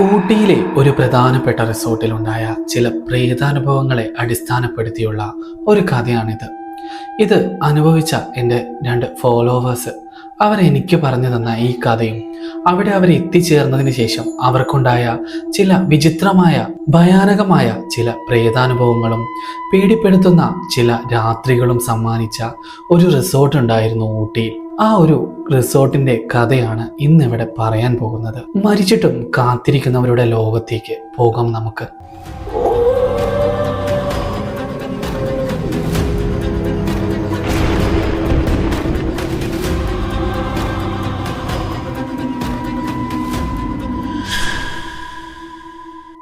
ഊട്ടിയിലെ ഒരു പ്രധാനപ്പെട്ട റിസോർട്ടിലുണ്ടായ ചില പ്രേതാനുഭവങ്ങളെ അടിസ്ഥാനപ്പെടുത്തിയുള്ള ഒരു കഥയാണിത്. ഇത് അനുഭവിച്ച എന്റെ രണ്ട് ഫോളോവേഴ്സ് അവരെനിക്ക് പറഞ്ഞു തന്ന ഈ കഥയും അവിടെ അവർ എത്തിച്ചേർന്നതിന് ശേഷം അവർക്കുണ്ടായ ചില വിചിത്രമായ ഭയാനകമായ ചില പ്രേതാനുഭവങ്ങളും പേടിപ്പെടുത്തുന്ന ചില രാത്രികളും സമ്മാനിച്ച ഒരു റിസോർട്ട് ഉണ്ടായിരുന്നു ഊട്ടിയിൽ ആ ഒരു റിസോർട്ടിന്റെ കഥയാണ് ഇന്ന് ഇവിടെ പറയാൻ പോകുന്നത്. മരിച്ചിട്ടും കാത്തിരിക്കുന്നവരുടെ ലോകത്തേക്ക് പോകാം നമുക്ക്.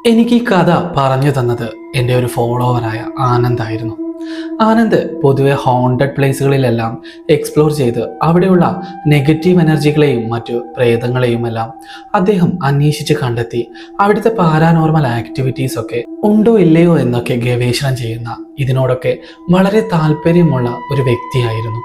എനിക്ക് ഈ കഥ പറഞ്ഞു തന്നത് എന്റെ ഒരു ഫോളോവറായ ആനന്ദായിരുന്നു ആനന്ദ് പൊതുവെ ഹോണ്ടഡ് പ്ലേസുകളിലെല്ലാം എക്സ്പ്ലോർ ചെയ്ത് അവിടെയുള്ള നെഗറ്റീവ് എനർജികളെയും മറ്റു പ്രേതങ്ങളെയും എല്ലാം അദ്ദേഹം അന്വേഷിച്ച് കണ്ടെത്തി. അവിടുത്തെ പാരാനോർമൽ ആക്ടിവിറ്റീസ് ഒക്കെ ഉണ്ടോ ഇല്ലയോ എന്നൊക്കെ ഗവേഷണം ചെയ്യുന്ന ഇതിനോടൊക്കെ വളരെ താല്പര്യമുള്ള ഒരു വ്യക്തിയായിരുന്നു.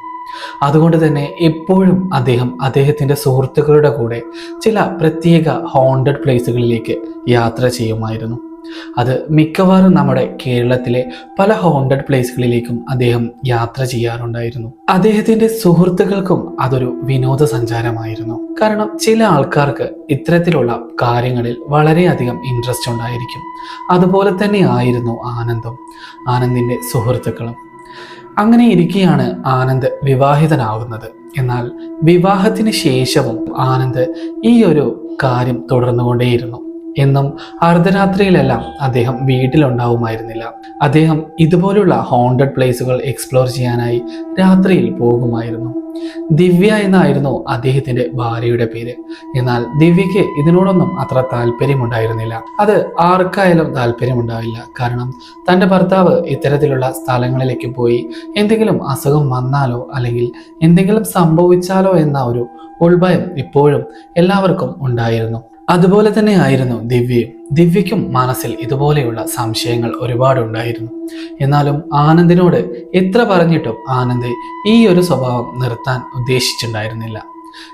അതുകൊണ്ട് തന്നെ എപ്പോഴും അദ്ദേഹം അദ്ദേഹത്തിന്റെ സുഹൃത്തുക്കളുടെ കൂടെ ചില പ്രത്യേക ഹോണ്ടഡ് പ്ലേസുകളിലേക്ക് യാത്ര ചെയ്യുമായിരുന്നു. അത് മിക്കവാറും നമ്മുടെ കേരളത്തിലെ പല ഹോണ്ടഡ് പ്ലേസുകളിലേക്കും അദ്ദേഹം യാത്ര ചെയ്യാറുണ്ടായിരുന്നു. അദ്ദേഹത്തിന്റെ സുഹൃത്തുക്കൾക്കും അതൊരു വിനോദസഞ്ചാരമായിരുന്നു. കാരണം ചില ആൾക്കാർക്ക് ഇത്തരത്തിലുള്ള കാര്യങ്ങളിൽ വളരെയധികം ഇൻട്രസ്റ്റ് ഉണ്ടായിരിക്കും. അതുപോലെ തന്നെ ആയിരുന്നു ആനന്ദും ആനന്ദിന്റെ സുഹൃത്തുക്കളും. അങ്ങനെ ഇരിക്കെയാണ് ആനന്ദ് വിവാഹിതനാകുന്നത് എന്നാൽ വിവാഹത്തിന് ശേഷവും ആനന്ദ് ഈ ഒരു കാര്യം തുടർന്നുകൊണ്ടേയിരുന്നു. എന്നും അർദ്ധരാത്രിയിലെല്ലാം അദ്ദേഹം വീട്ടിലുണ്ടാവുമായിരുന്നില്ല. അദ്ദേഹം ഇതുപോലുള്ള ഹോണ്ടഡ് പ്ലേസുകൾ എക്സ്പ്ലോർ ചെയ്യാനായി രാത്രിയിൽ പോകുമായിരുന്നു. ദിവ്യ എന്നായിരുന്നു അദ്ദേഹത്തിന്റെ ഭാര്യയുടെ പേര്. എന്നാൽ ദിവ്യയ്ക്ക് ഇതിനോടൊന്നും അത്ര താല്പര്യമുണ്ടായിരുന്നില്ല. അത് ആർക്കായാലും താല്പര്യമുണ്ടാവില്ല. കാരണം തന്റെ ഭർത്താവ് ഇത്തരത്തിലുള്ള സ്ഥലങ്ങളിലേക്ക് പോയി എന്തെങ്കിലും അസുഖം വന്നാലോ അല്ലെങ്കിൽ എന്തെങ്കിലും സംഭവിച്ചാലോ എന്ന ഒരു ഉൾഭയം ഇപ്പോഴും എല്ലാവർക്കും ഉണ്ടായിരുന്നു. അതുപോലെ തന്നെ ആയിരുന്നു ദിവ്യയും. ദിവ്യയ്ക്കും മനസ്സിൽ ഇതുപോലെയുള്ള സംശയങ്ങൾ ഒരുപാടുണ്ടായിരുന്നു എന്നാലും ആനന്ദിനോട് എത്ര പറഞ്ഞിട്ടും ആനന്ദ് ഈ ഒരു സ്വഭാവം നിർത്താൻ ഉദ്ദേശിച്ചിട്ടുണ്ടായിരുന്നില്ല.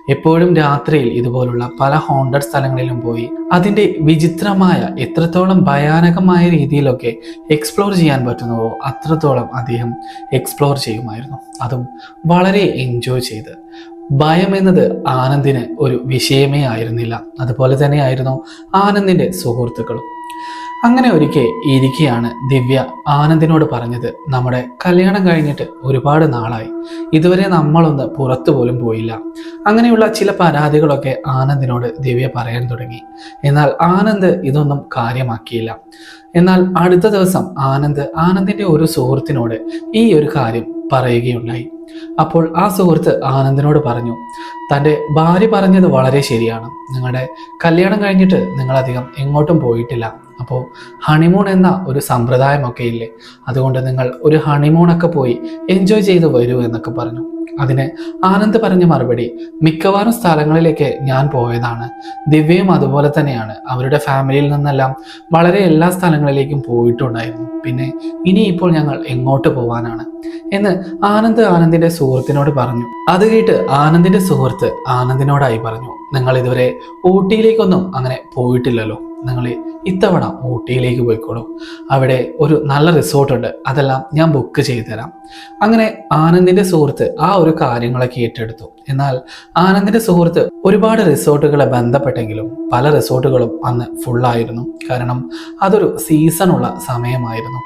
എപ്പോഴും രാത്രിയിൽ ഇതുപോലുള്ള പല ഹോണ്ടഡ് സ്ഥലങ്ങളിലും പോയി അതിന്റെ വിചിത്രമായ എത്രത്തോളം ഭയാനകമായ രീതിയിലൊക്കെ എക്സ്പ്ലോർ ചെയ്യാൻ പറ്റുന്നുവോ അത്രത്തോളം അദ്ദേഹം എക്സ്പ്ലോർ ചെയ്യുമായിരുന്നു. അതും വളരെ എൻജോയ് ചെയ്ത്. ഭയം എന്നത് ആനന്ദിന് ഒരു വിഷയമേ ആയിരുന്നില്ല. അതുപോലെ തന്നെയായിരുന്നു ആനന്ദിന്റെ സുഹൃത്തുക്കളും. അങ്ങനെ ഒരിക്കൽ ഇരിക്കെയാണ് ദിവ്യ ആനന്ദിനോട് പറഞ്ഞത്. നമ്മുടെ കല്യാണം കഴിഞ്ഞിട്ട് ഒരുപാട് നാളായി. ഇതുവരെ നമ്മളൊന്ന് പുറത്തു പോലും പോയില്ല. അങ്ങനെയുള്ള ചില പരാതികളൊക്കെ ആനന്ദിനോട് ദിവ്യ പറയാൻ തുടങ്ങി. എന്നാൽ ആനന്ദ് ഇതൊന്നും കാര്യമാക്കിയില്ല. എന്നാൽ അടുത്ത ദിവസം ആനന്ദ് ആനന്ദിന്റെ ഒരു സുഹൃത്തിനോട് ഈ ഒരു കാര്യം പറയുകയുണ്ടായി. അപ്പോൾ ആ സുഹൃത്ത് ആനന്ദനോട് പറഞ്ഞു തന്റെ ഭാര്യ പറഞ്ഞത് വളരെ ശരിയാണ്. നിങ്ങളുടെ കല്യാണം കഴിഞ്ഞിട്ട് നിങ്ങളധികം എങ്ങോട്ടും പോയിട്ടില്ല. അപ്പോൾ ഹണിമൂൺ എന്ന ഒരു സമ്പ്രദായമൊക്കെ ഇല്ലേ? അതുകൊണ്ട് നിങ്ങൾ ഒരു ഹണിമൂണൊക്കെ പോയി എൻജോയ് ചെയ്ത് വരൂ എന്നൊക്കെ പറഞ്ഞു. അതിന് ആനന്ദ് പറഞ്ഞ മറുപടി മിക്കവാറും സ്ഥലങ്ങളിലേക്ക് ഞാൻ പോയതാണ്. ദിവ്യയും അതുപോലെ തന്നെയാണ്. അവരുടെ ഫാമിലിയിൽ നിന്നെല്ലാം വളരെ എല്ലാ സ്ഥലങ്ങളിലേക്കും പോയിട്ടുണ്ടായിരുന്നു. പിന്നെ ഇനിയിപ്പോൾ ഞങ്ങൾ എങ്ങോട്ട് പോവാനാണ്? എന്ന് ആനന്ദ് ആനന്ദിന്റെ സുഹൃത്തിനോട് പറഞ്ഞു. അത് കേട്ട് ആനന്ദിന്റെ സുഹൃത്ത് ആനന്ദിനോടായി പറഞ്ഞു നിങ്ങൾ ഇതുവരെ ഊട്ടിയിലേക്കൊന്നും അങ്ങനെ പോയിട്ടില്ലല്ലോ. നിങ്ങൾ ഇത്തവണ ഊട്ടിയിലേക്ക് പോയിക്കോളൂ. അവിടെ ഒരു നല്ല റിസോർട്ടുണ്ട് അതെല്ലാം ഞാൻ ബുക്ക് ചെയ്തു തരാം അങ്ങനെ ആനന്ദിന്റെ സുഹൃത്ത് ആ ഒരു കാര്യങ്ങളൊക്കെ ഏറ്റെടുത്തു. എന്നാൽ ആനന്ദിന്റെ സുഹൃത്ത് ഒരുപാട് റിസോർട്ടുകളെ ബന്ധപ്പെട്ടെങ്കിലും പല റിസോർട്ടുകളും അന്ന് ഫുള്ളായിരുന്നു കാരണം അതൊരു സീസണുള്ള സമയമായിരുന്നു.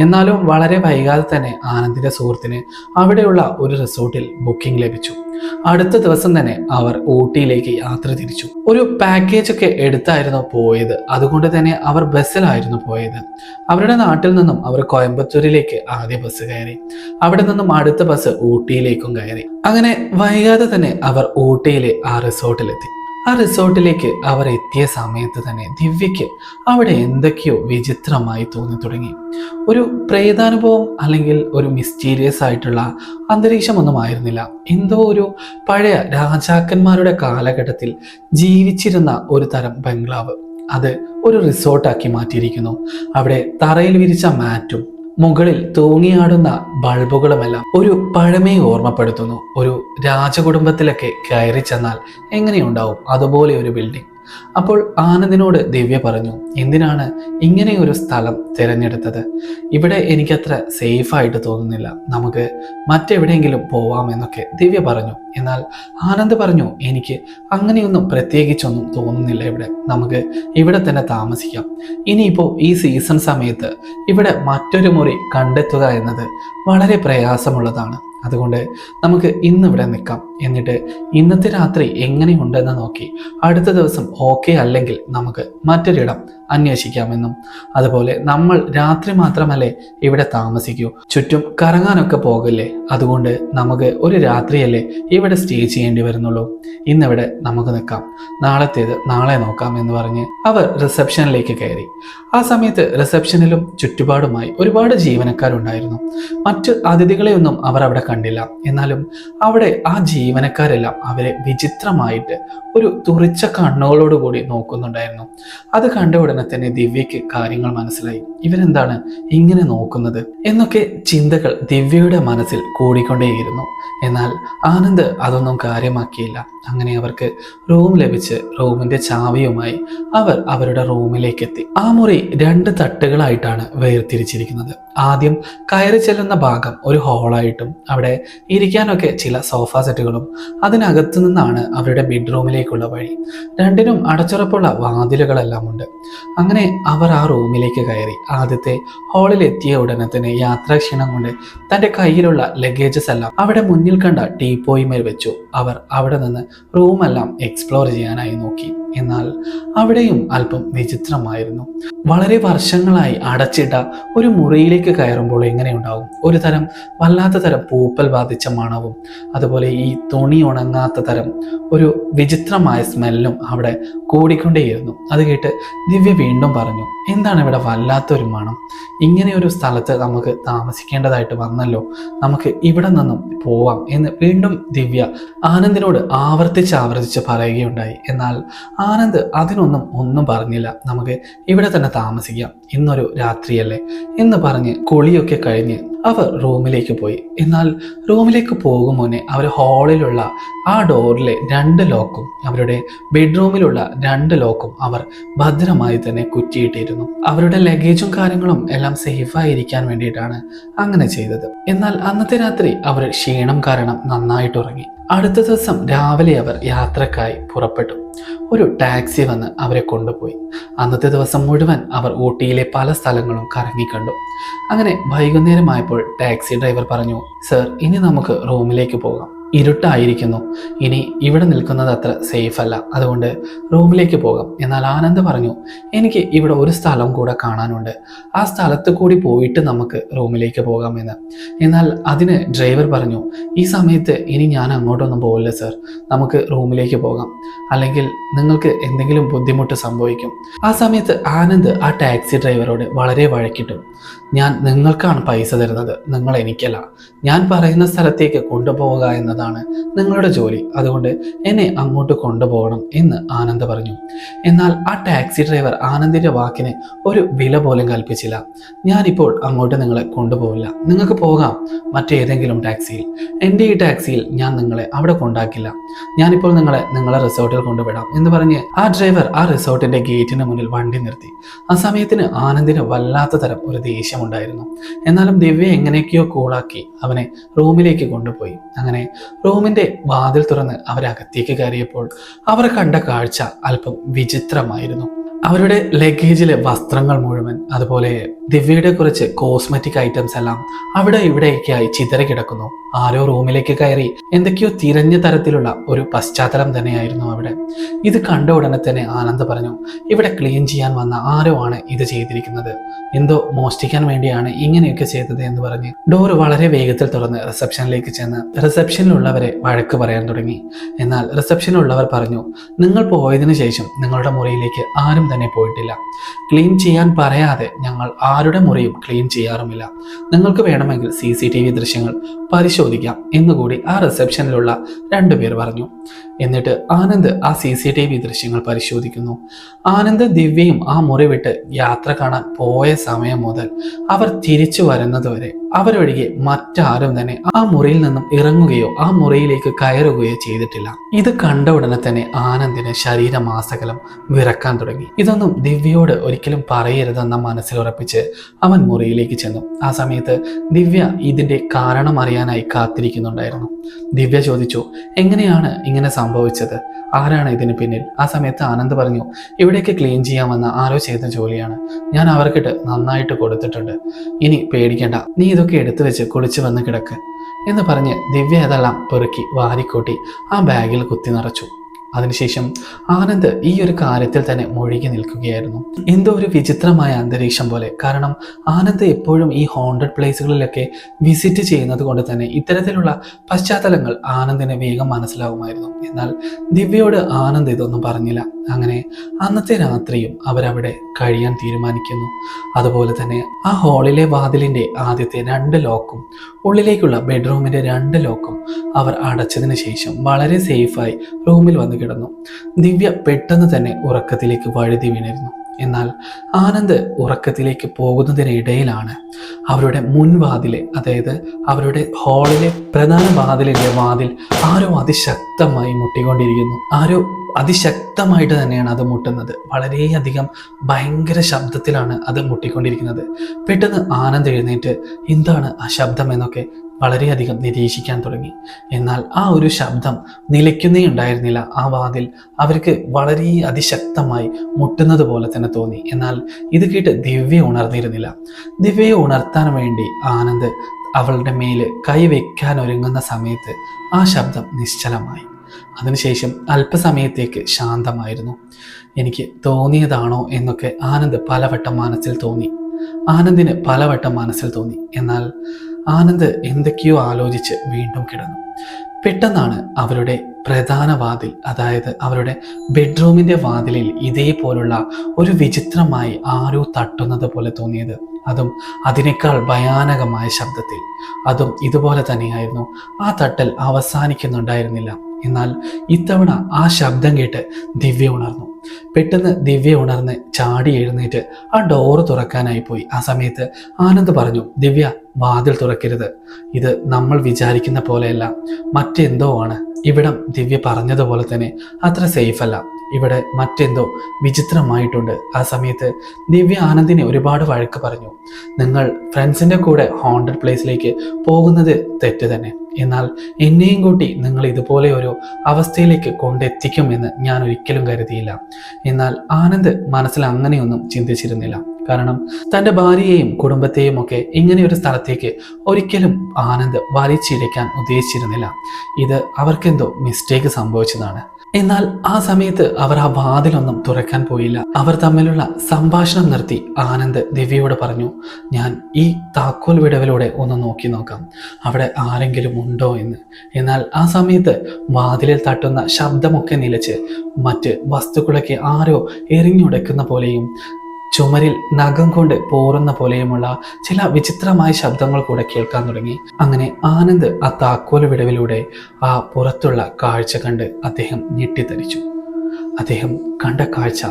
എന്നാലും വളരെ വൈകാതെ തന്നെ ആനന്ദിന്റെ സുഹൃത്തിന് അവിടെയുള്ള ഒരു റിസോർട്ടിൽ ബുക്കിംഗ് ലഭിച്ചു. അടുത്ത ദിവസം തന്നെ അവർ ഊട്ടിയിലേക്ക് യാത്ര തിരിച്ചു. ഒരു പാക്കേജ് ഒക്കെ എടുത്തായിരുന്നു പോയത്. അതുകൊണ്ട് തന്നെ അവർ ബസ്സിലായിരുന്നു പോയത്. അവരുടെ നാട്ടിൽ നിന്നും അവർ കോയമ്പത്തൂരിലേക്ക് ആദ്യ ബസ് കയറി. അവിടെ നിന്നും അടുത്ത ബസ് ഊട്ടിയിലേക്കും കയറി. അങ്ങനെ വൈകാതെ തന്നെ അവർ ഊട്ടിയിലെ ആ റിസോർട്ടിലെത്തി. ആ റിസോർട്ടിലേക്ക് അവർ എത്തിയ സമയത്ത് തന്നെ ദിവ്യയ്ക്ക് അവിടെ എന്തൊക്കെയോ വിചിത്രമായി തോന്നി തുടങ്ങി. ഒരു പ്രേതാനുഭവം അല്ലെങ്കിൽ ഒരു മിസ്റ്റീരിയസ് ആയിട്ടുള്ള അന്തരീക്ഷമൊന്നും ആയിരുന്നില്ല എന്തോ ഒരു പഴയ രാജാക്കന്മാരുടെ കാലഘട്ടത്തിൽ ജീവിച്ചിരുന്ന ഒരു തരം ബംഗ്ലാവ്. അത് ഒരു റിസോർട്ടാക്കി മാറ്റിയിരിക്കുന്നു. അവിടെ തറയിൽ വിരിച്ച മാറ്റും മുകളിൽ തൂങ്ങിയാടുന്ന ബൾബുകളുമെല്ലാം ഒരു പഴമയെ ഓർമ്മപ്പെടുത്തുന്നു. ഒരു രാജകുടുംബത്തിലൊക്കെ കയറി ചെന്നാൽ എങ്ങനെയുണ്ടാവും? അതുപോലെ ഒരു ബിൽഡിംഗ് അപ്പോൾ ആനന്ദിനോട് ദിവ്യ പറഞ്ഞു എന്തിനാണ് ഇങ്ങനെ ഒരു സ്ഥലം തിരഞ്ഞെടുത്തത്? ഇവിടെ എനിക്കത്ര സേഫായിട്ട് തോന്നുന്നില്ല. നമുക്ക് മറ്റെവിടെയെങ്കിലും പോവാമെന്നൊക്കെ ദിവ്യ പറഞ്ഞു. എന്നാൽ ആനന്ദ് പറഞ്ഞു എനിക്ക് അങ്ങനെയൊന്നും പ്രത്യേകിച്ചൊന്നും തോന്നുന്നില്ല ഇവിടെ. നമുക്ക് ഇവിടെ തന്നെ താമസിക്കാം. ഇനിയിപ്പോൾ ഈ സീസൺ സമയത്ത് ഇവിടെ മറ്റൊരു മുറി കണ്ടെത്തുക എന്നത് വളരെ പ്രയാസമുള്ളതാണ്. അതുകൊണ്ട് നമുക്ക് ഇന്ന് ഇവിടെ നിൽക്കാം. എന്നിട്ട് ഇന്നത്തെ രാത്രി എങ്ങനെയുണ്ടെന്ന് നോക്കി. അടുത്ത ദിവസം ഓക്കെ അല്ലെങ്കിൽ നമുക്ക് മറ്റൊരിടം അന്വേഷിക്കാമെന്നും. അതുപോലെ നമ്മൾ രാത്രി മാത്രമല്ലേ ഇവിടെ താമസിക്കൂ. ചുറ്റും കറങ്ങാനൊക്കെ പോകല്ലേ? അതുകൊണ്ട് നമുക്ക് ഒരു രാത്രിയല്ലേ ഇവിടെ സ്റ്റേ ചെയ്യേണ്ടി വരുന്നുള്ളൂ. ഇന്നിവിടെ നമുക്ക് നിൽക്കാം. നാളത്തേത് നാളെ നോക്കാം എന്ന് പറഞ്ഞ് അവർ റിസപ്ഷനിലേക്ക് കയറി. ആ സമയത്ത് റിസപ്ഷനിലും ചുറ്റുപാടുമായി ഒരുപാട് ജീവനക്കാരുണ്ടായിരുന്നു. മറ്റ് അതിഥികളെയൊന്നും അവർ അവിടെ കണ്ടില്ല. എന്നാലും അവിടെ ആ ജീവനക്കാരെല്ലാം അവരെ വിചിത്രമായിട്ട് ഒരു തുറിച്ച കണ്ണുകളോടുകൂടി നോക്കുന്നുണ്ടായിരുന്നു. അത് കണ്ട തന്നെ ദിവ്യയ്ക്ക് കാര്യങ്ങൾ മനസ്സിലായി. ഇവരെന്താണ് ഇങ്ങനെ നോക്കുന്നത്? എന്നൊക്കെ ചിന്തകൾ ദിവ്യയുടെ മനസ്സിൽ കൂടിക്കൊണ്ടേയിരുന്നു. എന്നാൽ ആനന്ദ് അതൊന്നും കാര്യമാക്കിയില്ല. അങ്ങനെ അവർക്ക് റൂം ലഭിച്ച് റൂമിന്റെ ചാവിയുമായി അവർ അവരുടെ റൂമിലേക്ക് എത്തി ആ മുറി രണ്ട് തട്ടുകളായിട്ടാണ് വേർതിരിച്ചിരിക്കുന്നത്. ആദ്യം കയറി ചെല്ലുന്ന ഭാഗം ഒരു ഹോളായിട്ടും അവിടെ ഇരിക്കാനൊക്കെ ചില സോഫ സെറ്റുകളും അതിനകത്തു നിന്നാണ് അവരുടെ ബെഡ്റൂമിലേക്കുള്ള വഴി. രണ്ടിനും അടച്ചുറപ്പുള്ള വാതിലുകളെല്ലാം ഉണ്ട്. അങ്ങനെ അവർ ആ റൂമിലേക്ക് കയറി. ആദ്യത്തെ ഹാളിൽ എത്തിയ ഉടനെ തന്നെ യാത്രാക്ഷീണം കൊണ്ട് തന്റെ കയ്യിലുള്ള ലഗേജസ് എല്ലാം അവിടെ മുന്നിൽ കണ്ട ടീപ്പോയിമേൽ വെച്ചു. അവർ അവിടെ നിന്ന് റൂമെല്ലാം എക്സ്പ്ലോർ ചെയ്യാനായി നോക്കി. എന്നാൽ അവിടെയും അല്പം വിചിത്രമായിരുന്നു. വളരെ വർഷങ്ങളായി അടച്ചിട്ട ഒരു മുറിയിലേക്ക് കയറുമ്പോൾ എങ്ങനെയുണ്ടാവും ഒരു തരം വല്ലാത്ത തരം പൂപ്പൽ ബാധിച്ച മണവും അതുപോലെ ഈ തുണി ഉണങ്ങാത്ത തരം ഒരു വിചിത്രമായ സ്മെല്ലും അവിടെ കൂടിക്കൊണ്ടേയിരുന്നു. അത് കേട്ട് ദിവ്യ വീണ്ടും പറഞ്ഞു എന്താണ് ഇവിടെ വല്ലാത്തൊരു മണം? ഇങ്ങനെ ഒരു സ്ഥലത്ത് നമുക്ക് താമസിക്കേണ്ടതായിട്ട് വന്നല്ലോ. നമുക്ക് ഇവിടെ നിന്നും പോവാം എന്ന് വീണ്ടും ദിവ്യ ആനന്ദിനോട് ആവർത്തിച്ച് ആവർത്തിച്ച് പറയുകയുണ്ടായി. എന്നാൽ ആനന്ദ് അതിനൊന്നും ഒന്നും പറഞ്ഞില്ല. നമുക്ക് ഇവിടെ തന്നെ താമസിക്കാം. ഇന്നൊരു രാത്രിയല്ലേ? എന്ന് പറഞ്ഞ് കുളിയൊക്കെ കഴിഞ്ഞ് അവർ റൂമിലേക്ക് പോയി. എന്നാൽ റൂമിലേക്ക് പോകും മുന്നേ അവർ ഹാളിലുള്ള ആ ഡോറിലെ രണ്ട് ലോക്കും അവരുടെ ബെഡ്റൂമിലുള്ള രണ്ട് ലോക്കും അവർ ഭദ്രമായി തന്നെ കുറ്റിയിട്ടിരുന്നു. അവരുടെ ലഗേജും കാര്യങ്ങളും എല്ലാം സേഫായിരിക്കാൻ വേണ്ടിയിട്ടാണ് അങ്ങനെ ചെയ്തത്. എന്നാൽ അന്നത്തെ രാത്രി അവർ ക്ഷീണം കാരണം നന്നായിട്ട് ഉറങ്ങി അടുത്ത ദിവസം രാവിലെ അവർ യാത്രക്കായി പുറപ്പെട്ടു. ഒരു ടാക്സി വന്ന് അവരെ കൊണ്ടുപോയി. അന്നത്തെ ദിവസം മുഴുവൻ അവർ ഊട്ടിയിലെ പല സ്ഥലങ്ങളും കറങ്ങിക്കണ്ടു അങ്ങനെ വൈകുന്നേരമായപ്പോൾ ടാക്സി ഡ്രൈവർ പറഞ്ഞു സർ ഇനി നമുക്ക് റൂമിലേക്ക് പോകാം. ഇരുട്ടായിരിക്കുന്നു. ഇനി ഇവിടെ നിൽക്കുന്നത് അത്ര സേഫ് അല്ല. അതുകൊണ്ട് റൂമിലേക്ക് പോകാം. എന്നാൽ ആനന്ദ് പറഞ്ഞു എനിക്ക് ഇവിടെ ഒരു സ്ഥലം കൂടെ കാണാനുണ്ട്. ആ സ്ഥലത്ത് കൂടി പോയിട്ട് നമുക്ക് റൂമിലേക്ക് പോകാമെന്ന് എന്നാൽ അതിന് ഡ്രൈവർ പറഞ്ഞു ഈ സമയത്ത് ഇനി ഞാൻ അങ്ങോട്ടൊന്നും പോകില്ല സർ നമുക്ക് റൂമിലേക്ക് പോകാം. അല്ലെങ്കിൽ നിങ്ങൾക്ക് എന്തെങ്കിലും ബുദ്ധിമുട്ട് സംഭവിക്കും. ആ സമയത്ത് ആനന്ദ് ആ ടാക്സി ഡ്രൈവറോട് വളരെ വഴക്കിട്ടു ഞാൻ നിങ്ങൾക്കാണ് പൈസ തരുന്നത്. നിങ്ങൾ എനിക്കല്ല ഞാൻ പറയുന്ന സ്ഥലത്തേക്ക് കൊണ്ടുപോവുക എന്നതാണ് നിങ്ങളുടെ ജോലി. അതുകൊണ്ട് എന്നെ അങ്ങോട്ട് കൊണ്ടുപോകണം എന്ന് ആനന്ദ് പറഞ്ഞു. എന്നാൽ ആ ടാക്സി ഡ്രൈവർ ആനന്ദിന്റെ വാക്കിന് ഒരു വില പോലും കൽപ്പിച്ചില്ല. ഞാനിപ്പോൾ അങ്ങോട്ട് നിങ്ങളെ കൊണ്ടുപോകില്ല നിങ്ങൾക്ക് പോകാം. മറ്റേതെങ്കിലും ടാക്സിയിൽ. എന്റെ ഈ ടാക്സിയിൽ ഞാൻ നിങ്ങളെ അവിടെ കൊണ്ടാക്കില്ല. ഞാനിപ്പോൾ നിങ്ങളെ നിങ്ങളെ റിസോർട്ടിൽ കൊണ്ടുവിടാം എന്ന് പറഞ്ഞ് ആ ഡ്രൈവർ ആ റിസോർട്ടിന്റെ ഗേറ്റിന് മുന്നിൽ വണ്ടി നിർത്തി. ആ സമയത്തിന് ആനന്ദിന് വല്ലാത്ത തരം ഒരു ദേഷ്യമുണ്ടായിരുന്നു എന്നാലും ദിവ്യ എങ്ങനെയൊക്കെയോ കൂളാക്കി അവനെ റൂമിലേക്ക് കൊണ്ടുപോയി. അങ്ങനെ റൂമിന്റെ വാതിൽ തുറന്ന് അവരകത്തേക്ക് കയറിയപ്പോൾ അവർ കണ്ട കാഴ്ച അല്പം വിചിത്രമായിരുന്നു. അവരുടെ ലഗേജിലെ വസ്ത്രങ്ങൾ മുഴുവൻ അതുപോലെ ദിവ്യയുടെ കുറച്ച് കോസ്മെറ്റിക് ഐറ്റംസ് എല്ലാം അവിടെ ഇവിടെയൊക്കെയായി ചിതറി കിടക്കുന്നു. ആരോ റൂമിലേക്ക് കയറി എന്തൊക്കെയോ തിരഞ്ഞ തരത്തിലുള്ള ഒരു പശ്ചാത്തലം തന്നെയായിരുന്നു അവിടെ. ഇത് കണ്ട ഉടനെ തന്നെ ആനന്ദ് പറഞ്ഞു ഇവിടെ ക്ലീൻ ചെയ്യാൻ വന്ന ആരോ ആണ് ഇത് ചെയ്തിരിക്കുന്നത്. എന്തോ മോഷ്ടിക്കാൻ വേണ്ടിയാണ് ഇങ്ങനെയൊക്കെ ചെയ്തത് എന്ന് പറഞ്ഞ് ഡോർ വളരെ വേഗത്തിൽ തുറന്ന് റിസപ്ഷനിലേക്ക് ചെന്ന് റിസപ്ഷനിലുള്ളവരെ വഴക്ക് പറയാൻ തുടങ്ങി. എന്നാൽ റിസപ്ഷനിലുള്ളവർ പറഞ്ഞു നിങ്ങൾ പോയതിനു ശേഷം നിങ്ങളുടെ മുറിയിലേക്ക് ആരും തന്നെ പോയിട്ടില്ല. ക്ലീൻ ചെയ്യാൻ പറയാതെ ഞങ്ങൾ ആരുടെ മുറിയും ക്ലീൻ ചെയ്യാറുമില്ല. നിങ്ങൾക്ക് വേണമെങ്കിൽ സി സി ടി വി ദൃശ്യങ്ങൾ പരിശോധിക്കാം എന്നുകൂടി ആ റിസപ്ഷനിലുള്ള രണ്ടുപേർ പറഞ്ഞു. എന്നിട്ട് ആനന്ദ് ആ സി സി ടി വി ദൃശ്യങ്ങൾ പരിശോധിക്കുന്നു. ആനന്ദ് ദിവ്യയും ആ മുറി വിട്ട് യാത്ര കാണാൻ പോയ സമയം മുതൽ അവർ തിരിച്ചു വരുന്നതുവരെ അവരൊഴികെ മറ്റാരും തന്നെ ആ മുറിയിൽ നിന്നും ഇറങ്ങുകയോ ആ മുറിയിലേക്ക് കയറുകയോ ചെയ്തിട്ടില്ല. ഇത് കണ്ട ഉടനെ തന്നെ ആനന്ദിന് ശരീരമാസകലം വിറക്കാൻ തുടങ്ങി. ഇതൊന്നും ദിവ്യയോട് ഒരിക്കലും പറയരുതെന്ന മനസ്സിലുറപ്പിച്ച് അവൻ മുറിയിലേക്ക് ചെന്നു. ആ സമയത്ത് ദിവ്യ ഇതിന്റെ കാരണം അറിയാനായി കാത്തിരിക്കുന്നുണ്ടായിരുന്നു. ദിവ്യ ചോദിച്ചു എങ്ങനെയാണ് ഇങ്ങനെ സംഭവിച്ചത്? ആരാണ് ഇതിന് പിന്നിൽ? ആ സമയത്ത് ആനന്ദ് പറഞ്ഞു ഇവിടേക്ക് ക്ലീൻ ചെയ്യാമെന്ന ആരോ ചെയ്ത ജോലിയാണ്. ഞാൻ അവർക്കിട്ട് നന്നായിട്ട് കൊടുത്തിട്ടുണ്ട്. ഇനി പേടിക്കണ്ട. നീ ഇതൊക്കെ എടുത്തു വെച്ച് കുളിച്ചു വന്ന് കിടക്ക്. എന്ന് പറഞ്ഞ് ദിവ്യ അതെല്ലാം പെറുക്കി വാരിക്കൂട്ടി ആ ബാഗിൽ കുത്തി നിറച്ചു. അതിനുശേഷം ആനന്ദ് ഈ ഒരു കാര്യത്തിൽ തന്നെ മുഴുകി നിൽക്കുകയായിരുന്നു. എന്തോ ഒരു വിചിത്രമായ അന്തരീക്ഷം പോലെ. കാരണം ആനന്ദ് എപ്പോഴും ഈ ഹോണ്ടഡ് പ്ലേസുകളിലൊക്കെ വിസിറ്റ് ചെയ്യുന്നത് കൊണ്ട് തന്നെ ഇത്തരത്തിലുള്ള പശ്ചാത്തലങ്ങൾ ആനന്ദിന് വേഗം മനസ്സിലാവുമായിരുന്നു. എന്നാൽ ദിവ്യയോട് ആനന്ദ് ഇതൊന്നും പറഞ്ഞില്ല. അങ്ങനെ അന്നത്തെ രാത്രിയും അവരവിടെ കഴിയാൻ തീരുമാനിക്കുന്നു. അതുപോലെ തന്നെ ആ ഹാളിലെ വാതിലിന്റെ ആദ്യത്തെ രണ്ട് ലോക്കും ഉള്ളിലേക്കുള്ള ബെഡ്റൂമിന്റെ രണ്ട് ലോക്കും അവർ അടച്ചതിന് ശേഷം വളരെ സേഫായി റൂമിൽ വന്ന് കിടന്നു. ദിവ്യ പെട്ടെന്ന് തന്നെ ഉറക്കത്തിലേക്ക് വഴുതി വീണിരുന്നു. എന്നാൽ ആനന്ദ് ഉറക്കത്തിലേക്ക് പോകുന്നതിനിടയിലാണ് അവരുടെ മുൻവാതിലെ അതായത് അവരുടെ ഹാളിലെ പ്രധാന വാതിലിന്റെ വാതിൽ ആരോ അതിശക്തമായി മുട്ടിക്കൊണ്ടിരിക്കുന്നു. ആരോ അതിശക്തമായിട്ട് തന്നെയാണ് അത് മുട്ടുന്നത്. വളരെയധികം ഭയങ്കര ശബ്ദത്തിലാണ് അത് മുട്ടിക്കൊണ്ടിരിക്കുന്നത്. പെട്ടെന്ന് ആനന്ദ് എഴുന്നേറ്റ് എന്താണ് ആ ശബ്ദം? എന്നൊക്കെ വളരെയധികം നിരീക്ഷിക്കാൻ തുടങ്ങി. എന്നാൽ ആ ഒരു ശബ്ദം നിലയ്ക്കുന്നേ ഉണ്ടായിരുന്നില്ല. ആ വാതിൽ അവർക്ക് വളരെ അതിശക്തമായി മുട്ടുന്നത് പോലെ തന്നെ തോന്നി. എന്നാൽ ഇത് കേട്ട് ദിവ്യ ഉണർന്നിരുന്നില്ല. ദിവ്യയെ ഉണർത്താൻ വേണ്ടി ആനന്ദ് അവളുടെ മേൽ കൈവയ്ക്കാൻ ഒരുങ്ങുന്ന സമയത്ത് ആ ശബ്ദം നിശ്ചലമായി. അതിനുശേഷം അല്പസമയത്തേക്ക് ശാന്തമായിരുന്നു. എനിക്ക് തോന്നിയതാണോ എന്നൊക്കെ ആനന്ദ് പലവട്ടം മനസ്സിൽ തോന്നി. ആനന്ദിന് പലവട്ടം മനസ്സിൽ തോന്നി. എന്നാൽ ആനന്ദ് എന്തൊക്കെയോ ആലോചിച്ച് വീണ്ടും കിടന്നു. പെട്ടെന്നാണ് അവരുടെ പ്രധാന വാതിൽ അതായത് അവരുടെ ബെഡ്റൂമിന്റെ വാതിലിൽ ഇതേപോലുള്ള ഒരു വിചിത്രമായി ആരോ തട്ടുന്നത് പോലെ തോന്നിയത്. അതും അതിനേക്കാൾ ഭയാനകമായ ശബ്ദത്തിൽ. അതും ഇതുപോലെ തന്നെയായിരുന്നു. ആ തട്ടൽ അവസാനിക്കുന്നുണ്ടായിരുന്നില്ല. എന്നാൽ ഇത്തവണ ആ ശബ്ദം കേട്ട് ദിവ്യ ഉണർന്നു. പെട്ടെന്ന് ദിവ്യ ഉണർന്ന് ചാടി എഴുന്നേറ്റ് ആ ഡോറ് തുറക്കാനായി പോയി. ആ സമയത്ത് ആനന്ദ് പറഞ്ഞു ദിവ്യ വാതിൽ തുറക്കരുത്. ഇത് നമ്മൾ വിചാരിക്കുന്ന പോലെയല്ല. മറ്റെന്തോ ആണ്. ഇവിടം ദിവ്യ പറഞ്ഞതുപോലെ തന്നെ അത്ര സേഫ് അല്ല. ഇവിടെ മറ്റെന്തോ വിചിത്രമായിട്ടുണ്ട്. ആ സമയത്ത് ദിവ്യ ആനന്ദിനെ ഒരുപാട് വഴക്ക് പറഞ്ഞു. നിങ്ങൾ ഫ്രണ്ട്സിന്റെ കൂടെ ഹോണ്ടഡ് പ്ലേസിലേക്ക് പോകുന്നത് തെറ്റ് തന്നെ. എന്നാൽ എന്നെയും കൂട്ടി നിങ്ങൾ ഇതുപോലെ ഒരു അവസ്ഥയിലേക്ക് കൊണ്ടെത്തിക്കുമെന്ന് ഞാൻ ഒരിക്കലും കരുതിയില്ല. എന്നാൽ ആനന്ദ് മനസ്സിൽ അങ്ങനെയൊന്നും ചിന്തിച്ചിരുന്നില്ല. കാരണം തന്റെ ഭാര്യയെയും കുടുംബത്തെയും ഒക്കെ ഇങ്ങനെ ഒരു സ്ഥലത്തേക്ക് ഒരിക്കലും ആനന്ദ് വലിച്ചിഴയ്ക്കാൻ ഉദ്ദേശിച്ചിരുന്നില്ല. ഇത് അവർക്കെന്തോ മിസ്റ്റേക്ക് സംഭവിച്ചതാണ്. എന്നാൽ ആ സമയത്ത് അവർ ആ വാതിലൊന്നും തുറക്കാൻ പോയില്ല. അവർ തമ്മിലുള്ള സംഭാഷണം നിർത്തി ആനന്ദ് ദിവ്യയോട് പറഞ്ഞു ഞാൻ ഈ താക്കോൽ വിടവിലൂടെ ഒന്ന് നോക്കി നോക്കാം. അവിടെ ആരെങ്കിലും ഉണ്ടോ എന്ന്. എന്നാൽ ആ സമയത്ത് വാതിലിൽ തട്ടുന്ന ശബ്ദമൊക്കെ നിലച്ച് മറ്റ് വസ്തുക്കളൊക്കെ ആരോ എറിഞ്ഞുടക്കുന്ന പോലെയും ചുമരിൽ നഖം കൊണ്ട് പോറുന്ന പോലെയുമുള്ള ചില വിചിത്രമായ ശബ്ദങ്ങൾ കൂടെ കേൾക്കാൻ തുടങ്ങി. അങ്ങനെ ആനന്ദ് ആ താക്കോൽ വിടവിലൂടെ ആ പുറത്തുള്ള കാഴ്ച കണ്ട് അദ്ദേഹം ഞെട്ടിത്തരിച്ചു. അദ്ദേഹം കണ്ട കാഴ്ച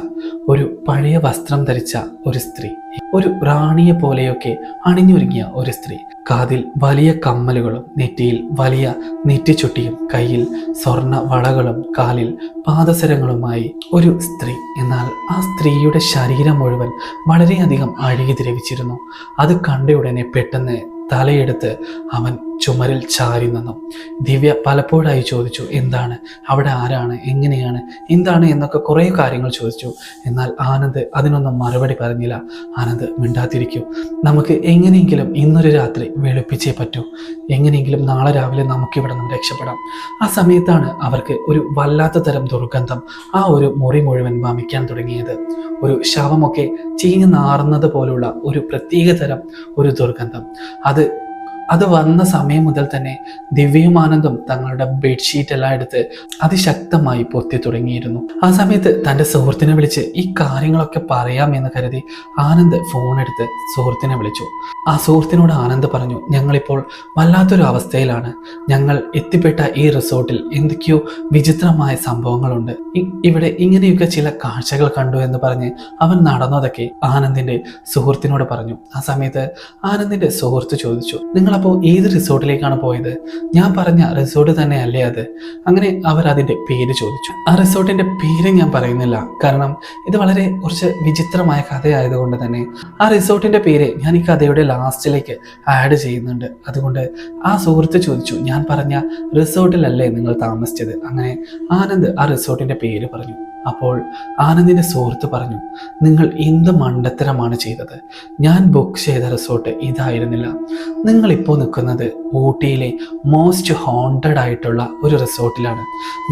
ഒരു പഴയ വസ്ത്രം ധരിച്ച ഒരു സ്ത്രീ ഒരു റാണിയെ പോലെയൊക്കെ അണിഞ്ഞൊരുങ്ങിയ ഒരു സ്ത്രീ. കാതിൽ വലിയ കമ്മലുകളും നെറ്റിയിൽ വലിയ നെറ്റിച്ചുട്ടിയും കയ്യിൽ സ്വർണ വളകളും കാലിൽ പാദസരങ്ങളുമായി ഒരു സ്ത്രീ. എന്നാൽ ആ സ്ത്രീയുടെ ശരീരം മുഴുവൻ വളരെയധികം അഴുകി ദ്രവിച്ചിരുന്നു. അത് കണ്ട ഉടനെ പെട്ടെന്ന് തലയെടുത്ത് അവൻ ചുമരിൽ ചാരി നിന്നു. ദിവ്യ പലപ്പോഴായി ചോദിച്ചു എന്താണ്? അവിടെ ആരാണ്? എങ്ങനെയാണ്? എന്താണ്? എന്നൊക്കെ കുറേ കാര്യങ്ങൾ ചോദിച്ചു. എന്നാൽ ആനന്ദ് അതിനൊന്നും മറുപടി പറഞ്ഞില്ല. ആനന്ദ് മിണ്ടാതിരിക്കൂ. നമുക്ക് എങ്ങനെയെങ്കിലും ഇന്നൊരു രാത്രി വെളുപ്പിച്ചേ പറ്റൂ. എങ്ങനെയെങ്കിലും നാളെ രാവിലെ നമുക്കിവിടെ നിന്ന് രക്ഷപ്പെടാം. ആ സമയത്താണ് അവർക്ക് ഒരു വല്ലാത്ത തരം ദുർഗന്ധം ആ ഒരു മുറി മുഴുവൻ വമിക്കാൻ തുടങ്ങിയത്. ഒരു ശവമൊക്കെ ചീഞ്ഞു നാറുന്നത് പോലുള്ള ഒരു പ്രത്യേക തരം ഒരു ദുർഗന്ധം. അത് അത് വന്ന സമയം മുതൽ തന്നെ ദിവ്യമാനന്ദം തങ്ങളുടെ ബെഡ്ഷീറ്റ് എല്ലാം എടുത്ത് അതിശക്തമായി പൊത്തി തുടങ്ങിയിരുന്നു. ആ സമയത്ത് തന്റെ സുഹൃത്തിനെ വിളിച്ച് ഈ കാര്യങ്ങളൊക്കെ പറയാമെന്ന് കരുതി ആനന്ദ് ഫോൺ എടുത്ത് സുഹൃത്തിനെ വിളിച്ചു. ആ സുഹൃത്തിനോട് ആനന്ദ് പറഞ്ഞു ഞങ്ങളിപ്പോൾ വല്ലാത്തൊരു അവസ്ഥയിലാണ്. ഞങ്ങൾ എത്തിപ്പെട്ട ഈ റിസോർട്ടിൽ എന്തൊക്കെയോ വിചിത്രമായ സംഭവങ്ങളുണ്ട്. ഇവിടെ ഇങ്ങനെയൊക്കെ ചില കാഴ്ചകൾ കണ്ടു എന്ന് പറഞ്ഞ് അവൻ നടന്നതൊക്കെ ആനന്ദിന്റെ സുഹൃത്തിനോട് പറഞ്ഞു. ആ സമയത്ത് ആനന്ദിന്റെ സുഹൃത്ത് ചോദിച്ചു നിങ്ങളപ്പോൾ ഏത് റിസോർട്ടിലേക്കാണ് പോയത്? ഞാൻ പറഞ്ഞ റിസോർട്ട് തന്നെ അല്ലേ അത്? അങ്ങനെ അവർ അതിന്റെ പേര് ചോദിച്ചു. ആ റിസോർട്ടിന്റെ പേര് ഞാൻ പറയുന്നില്ല. കാരണം ഇത് വളരെ കുറച്ച് വിചിത്രമായ കഥയായതുകൊണ്ട് തന്നെ ആ റിസോർട്ടിന്റെ പേര് ഞാൻ ഈ കഥയുടെ ലാസ്റ്റിലേക്ക് ആഡ് ചെയ്യുന്നുണ്ട്. അതുകൊണ്ട് ആ സുഹൃത്ത് ചോദിച്ചു ഞാൻ പറഞ്ഞ റിസോർട്ടിലല്ലേ നിങ്ങൾ താമസിച്ചത്? അങ്ങനെ ആനന്ദ് ആ റിസോർട്ടിന്റെ പേര് പറഞ്ഞു. അപ്പോൾ ആനന്ദിന്റെ സുഹൃത്ത് പറഞ്ഞു നിങ്ങൾ എന്ത് മണ്ടത്തരമാണ് ചെയ്തത്? ഞാൻ ബുക്ക് ചെയ്ത റിസോർട്ട് ഇതായിരുന്നില്ല. നിങ്ങൾ ഇപ്പോൾ നിൽക്കുന്നത് ഊട്ടിയിലെ മോസ്റ്റ് ഹോണ്ടഡ് ആയിട്ടുള്ള ഒരു റിസോർട്ടിലാണ്.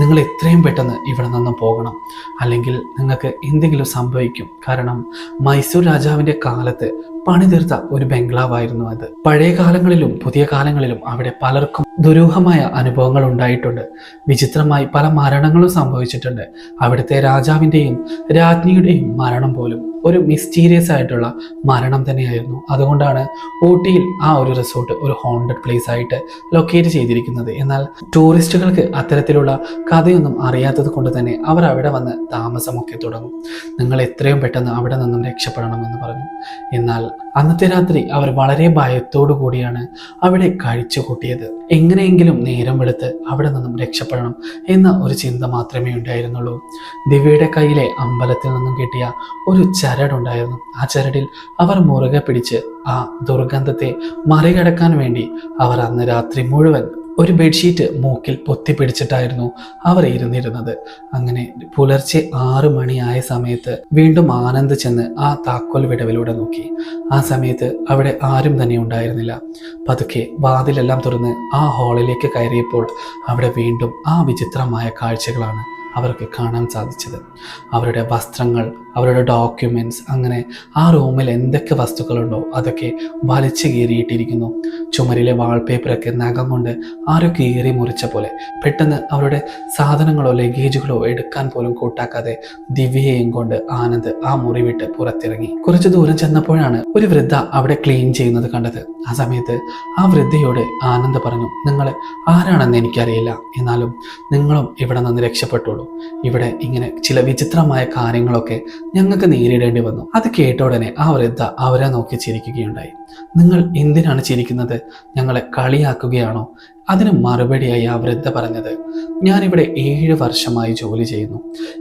നിങ്ങൾ എത്രയും പെട്ടെന്ന് ഇവിടെ നിന്ന് പോകണം. അല്ലെങ്കിൽ നിങ്ങൾക്ക് എന്തെങ്കിലും സംഭവിക്കും. കാരണം മൈസൂർ രാജാവിന്റെ കാലത്ത് പണിതീർത്ത ഒരു ബംഗ്ലാവായിരുന്നു അത്. പഴയ കാലങ്ങളിലും പുതിയ കാലങ്ങളിലും അവിടെ പലർക്കും ദുരൂഹമായ അനുഭവങ്ങൾ ഉണ്ടായിട്ടുണ്ട്. വിചിത്രമായി പല മരണങ്ങളും സംഭവിച്ചിട്ടുണ്ട്. അവിടുത്തെ രാജാവിന്റെയും രാജ്ഞിയുടെയും മരണം പോലും. ഒരു മിസ്റ്റീരിയസ് ആയിട്ടുള്ള മരണം തന്നെയായിരുന്നു. അതുകൊണ്ടാണ് ഊട്ടിയിൽ ആ ഒരു റിസോർട്ട് ഒരു ഹോണ്ടഡ് പ്ലേസ് ആയിട്ട് ലൊക്കേറ്റ് ചെയ്തിരിക്കുന്നത്. എന്നാൽ ടൂറിസ്റ്റുകൾക്ക് അത്തരത്തിലുള്ള കഥയൊന്നും അറിയാത്തത് കൊണ്ട് തന്നെ അവർ അവിടെ വന്ന് താമസമൊക്കെ തുടങ്ങും. നിങ്ങൾ എത്രയും പെട്ടെന്ന് അവിടെ നിന്നും രക്ഷപ്പെടണമെന്ന് പറഞ്ഞു. എന്നാൽ അന്നത്തെ രാത്രി അവർ വളരെ ഭയത്തോടു കൂടിയാണ് അവിടെ കഴിച്ചു കൂട്ടിയത്. എങ്ങനെയെങ്കിലും നേരം വെളുത്ത് അവിടെ നിന്നും രക്ഷപ്പെടണം എന്ന ഒരു ചിന്ത മാത്രമേ ഉണ്ടായിരുന്നുള്ളൂ. ദിവ്യയുടെ കയ്യിലെ അമ്പലത്തിൽ നിന്നും കിട്ടിയ ഒരു ചരടുണ്ടായിരുന്നു. ആ ചരടിൽ അവർ മുറുകെ പിടിച്ച് ആ ദുർഗന്ധത്തെ മറികടക്കാൻ വേണ്ടി അവർ അന്ന് രാത്രി മുഴുവൻ ഒരു ബെഡ്ഷീറ്റ് മൂക്കിൽ പൊത്തി പൊത്തിപ്പിടിച്ചിട്ടായിരുന്നു അവർ ഇരുന്നിരുന്നത്. അങ്ങനെ പുലർച്ചെ ആറു മണിയായ സമയത്ത് വീണ്ടും ആനന്ദ് ചെന്ന് ആ താക്കോൽ വിടവിലൂടെ നോക്കി. ആ സമയത്ത് അവിടെ ആരും തന്നെ ഉണ്ടായിരുന്നില്ല. പതുക്കെ വാതിലെല്ലാം തുറന്ന് ആ ഹാളിലേക്ക് കയറിയപ്പോൾ അവിടെ വീണ്ടും ആ വിചിത്രമായ കാഴ്ചകളാണ് അവർക്ക് കാണാൻ സാധിച്ചത്. അവരുടെ വസ്ത്രങ്ങൾ അവരുടെ ഡോക്യുമെന്റ്സ് അങ്ങനെ ആ റൂമിൽ എന്തൊക്കെ വസ്തുക്കളുണ്ടോ അതൊക്കെ വലിച്ചു കീറിയിട്ടിരിക്കുന്നു. ചുമരിലെ വാൾപേപ്പറൊക്കെ നഖം കൊണ്ട് ആരോ കീറി മുറിച്ച പോലെ പെട്ടെന്ന് അവരുടെ സാധനങ്ങളോ ലഗേജുകളോ എടുക്കാൻ പോലും കൂട്ടാക്കാതെ ദിവ്യയെയും കൊണ്ട് ആനന്ദ് ആ മുറി വിട്ട് പുറത്തിറങ്ങി. കുറച്ചു ദൂരം ചെന്നപ്പോഴാണ് ഒരു വൃദ്ധ അവിടെ ക്ലീൻ ചെയ്യുന്നത് കണ്ടത്. ആ സമയത്ത് ആ വൃദ്ധയോട് ആനന്ദ് പറഞ്ഞു നിങ്ങൾ ആരാണെന്ന് എനിക്കറിയില്ല. എന്നാലും നിങ്ങളും ഇവിടെ നിന്ന് രക്ഷപ്പെട്ടോളൂ. ഇവിടെ ഇങ്ങനെ ചില വിചിത്രമായ കാര്യങ്ങളൊക്കെ ഞങ്ങൾക്ക് നേരിടേണ്ടി വന്നു. അത് കേട്ട ഉടനെ ആ വൃദ്ധ അവരെ നോക്കി ചിരിക്കുകയുണ്ടായി. നിങ്ങൾ എന്തിനാണ് ചിരിക്കുന്നത്? ഞങ്ങളെ കളിയാക്കുകയാണോ? അതിന് മറുപടിയായി ആ വൃദ്ധ പറഞ്ഞത് ഞാനിവിടെ ഏഴ് വർഷമായി ജോലി ചെയ്യുന്നു.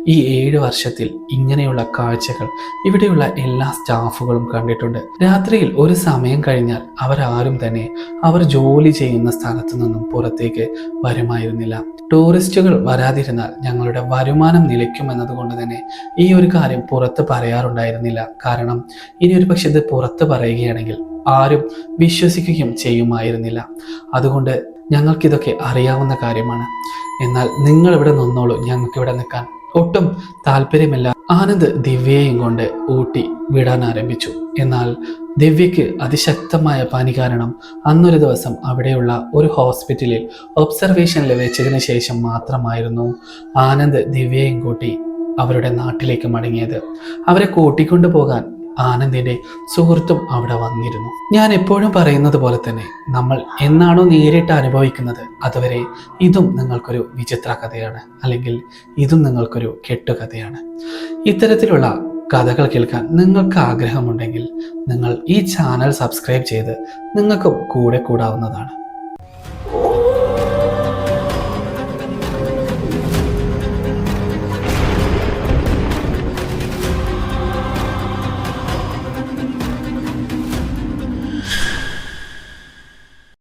ഈ ഏഴ് വർഷത്തിൽ ഇങ്ങനെയുള്ള കാഴ്ചകൾ ഇവിടെയുള്ള എല്ലാ സ്റ്റാഫുകളും കണ്ടിട്ടുണ്ട്. രാത്രിയിൽ ഒരു സമയം കഴിഞ്ഞാൽ അവരാരും തന്നെ അവർ ജോലി ചെയ്യുന്ന സ്ഥലത്തു നിന്നും പുറത്തേക്ക് വരുമായിരുന്നില്ല. ടൂറിസ്റ്റുകൾ വരാതിരുന്നാൽ ഞങ്ങളുടെ വരുമാനം നിലയ്ക്കുമെന്നതുകൊണ്ട് തന്നെ ഈ ഒരു കാര്യം പുറത്ത് പറയാറുണ്ടായിരുന്നില്ല. കാരണം ഇനി ഒരു പക്ഷെ ഇത് പുറത്ത് പറയുകയാണെങ്കിൽ ആരും വിശ്വസിക്കുകയും ചെയ്യുമായിരുന്നില്ല. അതുകൊണ്ട് ഞങ്ങൾക്കിതൊക്കെ അറിയാവുന്ന കാര്യമാണ്. എന്നാൽ നിങ്ങൾ ഇവിടെ നിന്നോളൂ ഞങ്ങൾക്ക് ഇവിടെ നിൽക്കാൻ. ഒട്ടും താല്പര്യമില്ല. ആനന്ദ് ദിവ്യയും കൊണ്ട് ഊട്ടി വിടാൻ ആരംഭിച്ചു. എന്നാൽ ദിവ്യയ്ക്ക് അതിശക്തമായ പനി കാരണം അന്നൊരു ദിവസം അവിടെയുള്ള ഒരു ഹോസ്പിറ്റലിൽ ഒബ്സർവേഷനിൽ വെച്ചതിന് ശേഷം മാത്രമായിരുന്നു ആനന്ദ് ദിവ്യയും കൂട്ടി അവരുടെ നാട്ടിലേക്ക് മടങ്ങിയത്. അവരെ കൂട്ടിക്കൊണ്ടു പോകാൻ ആനന്ദിന്റെ സുഹൃത്തും അവിടെ വന്നിരുന്നു. ഞാൻ എപ്പോഴും പറയുന്നത് പോലെ തന്നെ നമ്മൾ എന്നാണോ നേരിട്ട് അനുഭവിക്കുന്നത് അതുവരെ ഇതും നിങ്ങൾക്കൊരു വിചിത്ര കഥയാണ് അല്ലെങ്കിൽ ഇതും നിങ്ങൾക്കൊരു കെട്ടുകഥയാണ്. ഇത്തരത്തിലുള്ള കഥകൾ കേൾക്കാൻ നിങ്ങൾക്ക് ആഗ്രഹമുണ്ടെങ്കിൽ നിങ്ങൾ ഈ ചാനൽ സബ്സ്ക്രൈബ് ചെയ്ത് നിങ്ങൾക്കും കൂടെ കൂടാവുന്നതാണ്.